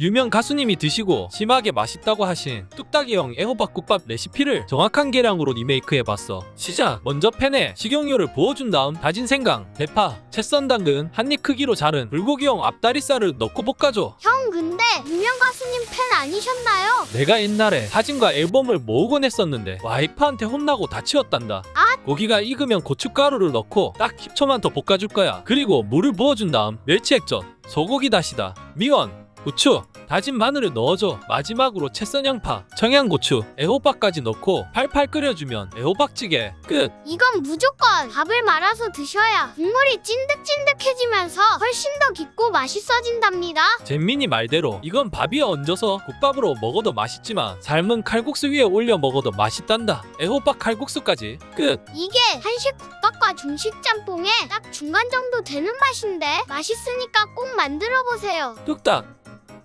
유명 가수님이 드시고 심하게 맛있다고 하신 뚝딱이형 애호박국밥 레시피를 정확한 계량으로 리메이크해봤어. 시작! 먼저 팬에 식용유를 부어준 다음 다진 생강, 대파, 채썬 당근, 한입 크기로 자른 불고기용 앞다리살을 넣고 볶아줘. 형 근데 유명 가수님 팬 아니셨나요? 내가 옛날에 사진과 앨범을 모으곤 했었는데 와이프한테 혼나고 다 치웠단다. 고기가 익으면 고춧가루를 넣고 딱 10초만 더 볶아줄 거야. 그리고 물을 부어준 다음 멸치 액젓, 소고기 다시다, 미원, 후추, 다진 마늘을 넣어줘. 마지막으로 채썬 양파, 청양고추, 애호박까지 넣고 팔팔 끓여주면 애호박찌개 끝. 이건 무조건 밥을 말아서 드셔야 국물이 찐득찐득해지면서 훨씬 더 깊고 맛있어진답니다. 잼민이 말대로 이건 밥 위에 얹어서 국밥으로 먹어도 맛있지만 삶은 칼국수 위에 올려 먹어도 맛있단다. 애호박 칼국수까지 끝. 이게 한식 국밥과 중식 짬뽕의 딱 중간 정도 되는 맛인데 맛있으니까 꼭 만들어 보세요. 뚝딱